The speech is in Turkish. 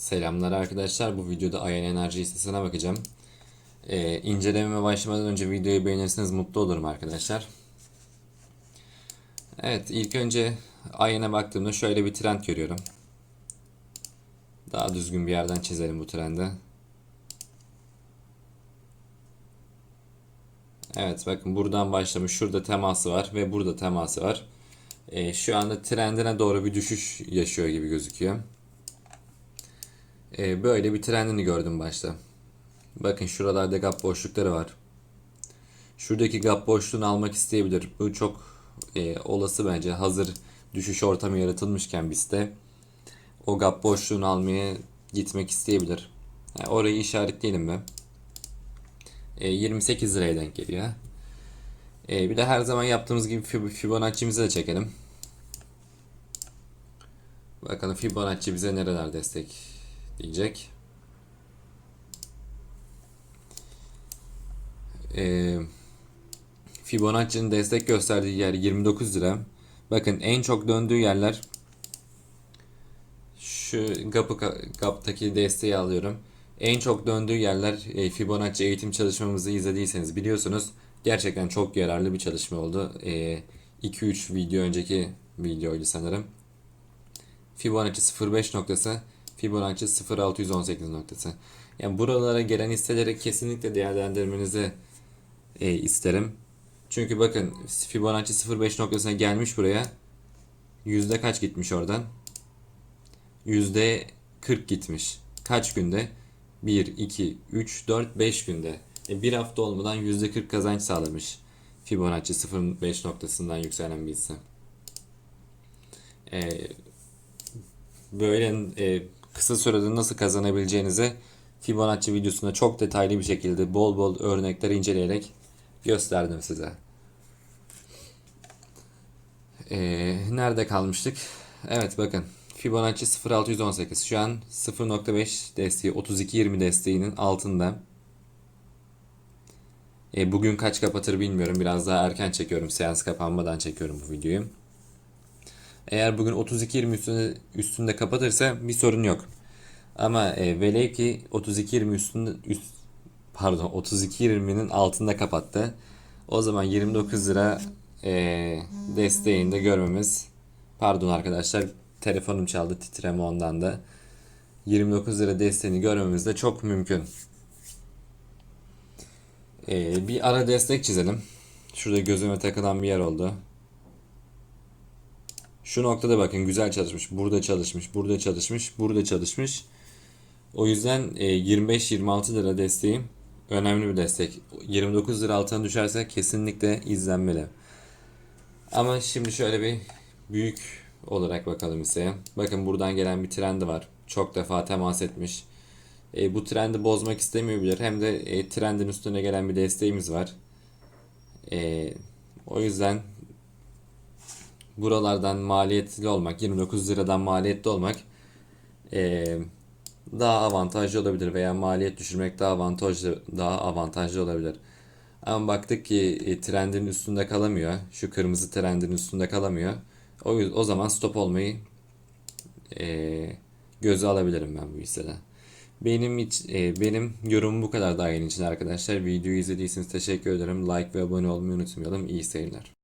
Selamlar arkadaşlar. Bu videoda Ayan Enerji hissesine bakacağım. Ee, incelememe başlamadan önce videoyu beğenirseniz mutlu olurum arkadaşlar. Evet ilk önce Ayan'a baktığımda şöyle bir trend görüyorum. Daha düzgün bir yerden çizelim bu trendi. Evet bakın buradan başlamış. Şurada teması var ve burada teması var. Ee, şu anda trendine doğru bir düşüş yaşıyor gibi gözüküyor. Ee, böyle bir trendini gördüm başta. Bakın şuralarda gap boşlukları var. Şuradaki gap boşluğunu almak isteyebilir. Bu çok e, olası bence. Hazır düşüş ortamı yaratılmışken bizde o gap boşluğunu almaya gitmek isteyebilir. Yani orayı işaretleyelim mi? E, 28 liraya denk geliyor. E, bir de her zaman yaptığımız gibi Fib- Fibonacci'mizi de çekelim. Bakalım Fibonacci bize nereler destek diyecek. Ee, Fibonacci'nin destek gösterdiği yer 29 lira. Bakın en çok döndüğü yerler şu gapı gaptaki desteği alıyorum. En çok döndüğü yerler e, Fibonacci eğitim çalışmamızı izlediyseniz biliyorsunuz. Gerçekten çok yararlı bir çalışma oldu. 2-3 video önceki videoydu sanırım. Fibonacci 0.5 noktası, Fibonacci 0.618 noktası. Yani buralara gelen hisseleri kesinlikle değerlendirmenizi e, isterim. Çünkü bakın Fibonacci 0.5 noktasına gelmiş buraya. Yüzde kaç gitmiş oradan? Yüzde 40 gitmiş. Kaç günde? 1, 2, 3, 4, 5 günde. E, bir hafta olmadan yüzde 40 kazanç sağlamış. Fibonacci 0.5 noktasından yükselen bir hisse. E, böyle e, kısa sürede nasıl kazanabileceğinizi Fibonacci videosunda çok detaylı bir şekilde bol bol örnekler inceleyerek gösterdim size. Ee, nerede kalmıştık? Evet bakın Fibonacci 0618 şu an 0.5 desteği 32.20 desteğinin altında. E, bugün kaç kapatır bilmiyorum. Biraz daha erken çekiyorum. Seans kapanmadan çekiyorum bu videoyu. Eğer bugün 32.20 üstünde, üstünde kapatırsa bir sorun yok. Ama e, velev ki 32.20 üstünde üst, pardon 32.20'nin altında kapattı. O zaman 29 lira e, desteğini de görmemiz pardon arkadaşlar telefonum çaldı titreme ondan da 29 lira desteğini görmemiz de çok mümkün. E, bir ara destek çizelim. Şurada gözüme takılan bir yer oldu. Şu noktada bakın güzel çalışmış. Burada çalışmış, burada çalışmış, burada çalışmış. O yüzden 25-26 lira desteği önemli bir destek. 29 lira altına düşerse kesinlikle izlenmeli. Ama şimdi şöyle bir büyük olarak bakalım hisseye. Bakın buradan gelen bir trendi var. Çok defa temas etmiş. E, bu trendi bozmak istemiyor Hem de e, trendin üstüne gelen bir desteğimiz var. E, o yüzden buralardan maliyetli olmak, 29 liradan maliyetli olmak e, daha avantajlı olabilir veya maliyet düşürmek daha avantajlı daha avantajlı olabilir. Ama baktık ki e, trendin üstünde kalamıyor. Şu kırmızı trendin üstünde kalamıyor. O, o zaman stop olmayı e, göze alabilirim ben bu hissede. Benim hiç, e, benim yorumum bu kadar daha yeni için arkadaşlar. Videoyu izlediyseniz teşekkür ederim. Like ve abone olmayı unutmayalım. İyi seyirler.